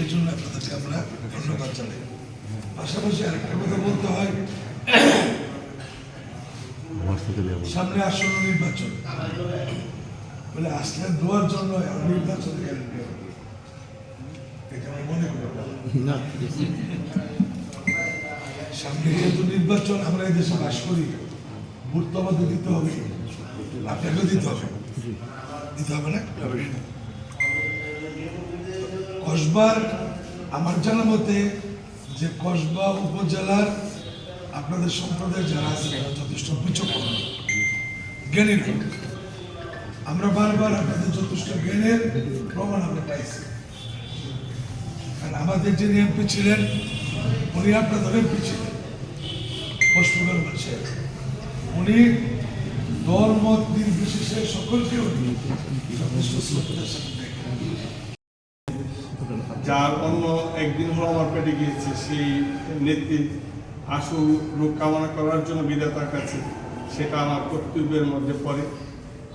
সেই জন্য আপনাদেরকে আমরা ধন্যবাদ জানাই। পাশাপাশি আরেকটা কথা বলতে হয় সামনে আসন্ন নির্বাচন। বলে আসলে দোয়ার জন্য নির্বাচন এটা আমি মনে করি সামনে যেহেতু নির্বাচন আমরা এই দেশে বাস করি। ভোট তো আমাদের দিতে হবে। আপনাকেও দিতে হবে। দিতে হবে না? কসবার আমার জানা মতে যে কসবা উপজেলার আপনাদের সম্প্রদায় যারা আছে, তারা যথেষ্ট বিচক্ষণ। জ্ঞানী আমরা বারবার আপনাদের যথেষ্ট জ্ঞানের প্রমাণ আমরা পাইছি। আর আমাদের যিনি এমপি ছিলেন, উনি আপনাদের এমপি ছিলেন পশ্চিমবঙ্গ মানুষের। উনি দল, মত, নির্বিশেষে সকলকে উনি যথেষ্ট শ্রদ্ধার সাথে দেখেন। যার অন্য একদিন হলো আমার পেটে গিয়েছে, সেই নেত্রী আশু রোগ কামনা করার জন্য বিধাতার কাছে সেটা আমার কর্তব্যের মধ্যে পড়ে।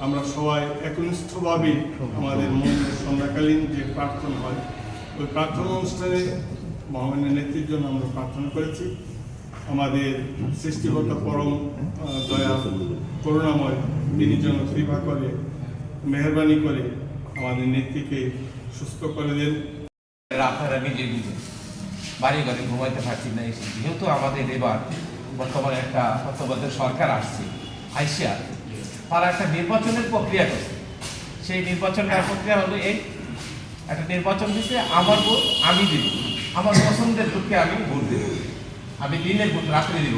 আমরা সবাই একনিষ্ঠভাবে আমাদের মন্দির সন্ধ্যাকালীন যে প্রার্থনা হয়, ওই প্রার্থনা অনুষ্ঠানে মহামান্য নেত্রীর জন্য আমরা প্রার্থনা করেছি। আমাদের সৃষ্টিকর্তা পরম দয়া, করুণাময়, তিনি যেন কৃপা করে, মেহরবানি করে আমাদের নেত্রীকে সুস্থ করে দেন। আপনারা নিজে বুঝে বাড়ি ঘরে ঘুমাইতে পারছি না, এসে যেহেতু আমাদের এবার বর্তমানে একটা তত্ত্বাবধায়ক সরকার আসছে আইসিয়া তারা একটা নির্বাচনের প্রক্রিয়া করছে। সেই নির্বাচনের প্রক্রিয়া হলো এই, একটা নির্বাচন দিচ্ছে আমার ভোট আমি দিব, আমার পছন্দের ভোটকে আমি ভোট দেব, আমি দিনের ভোট, রাত্রে দিব।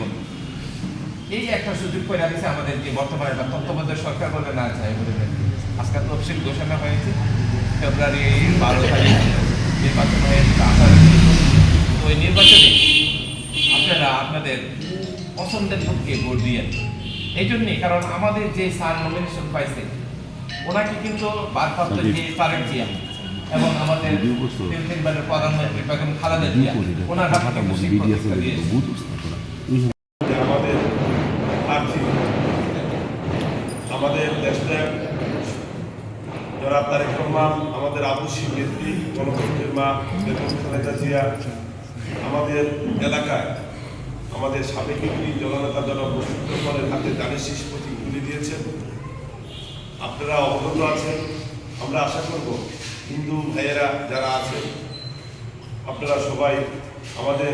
এই একটা সুযোগ করে দিচ্ছে আমাদের যে বর্তমানে একটা তত্ত্বাবধায়ক সরকার বলে না যায় বলে আজকে তফসিল ঘোষণা হয়েছে, ফেব্রুয়ারি বারো তারিখ। নির্বাচন আঠারো তো ওই নির্বাচনে আপনারা আপনাদের পছন্দের ভোটকে ভোট দিয়েন এই জন্যে কারণ আমাদের যে স্যার নমিনেশন পাইছে ওনাকে কিন্তু ভারপ্রাপ্ত যে তারেক জিয়া এবং আমাদের তিনবারের প্রধানমন্ত্রী বেগম খালেদা জিয়া ওনার আমাদের আমাদের দেশনায়ক জনাব তারেক রহমান আমাদের আদর্শিক নেত্রী, গণতন্ত্রের মা, বেগম জিয়া, আমাদের এলাকায় আমাদের সাবেক এমপি, জননেতা জনাব রহমানের হাতে দানের শীষ প্রতীক তুলে দিয়েছেন, আপনারা অবগত আছেন, আমরা আশা করব হিন্দু ভাইয়েরা যারা আছেন, আপনারা সবাই আমাদের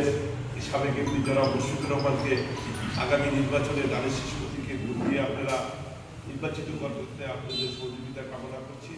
সাবেক এমপি জনাব মুশফিকুর রহমানকে আগামী নির্বাচনে দানের শিশুপতিকে ভোট দিয়ে আপনারা নির্বাচিত কর্মকর্তায় আপনাদের সহযোগিতা কামনা করছি।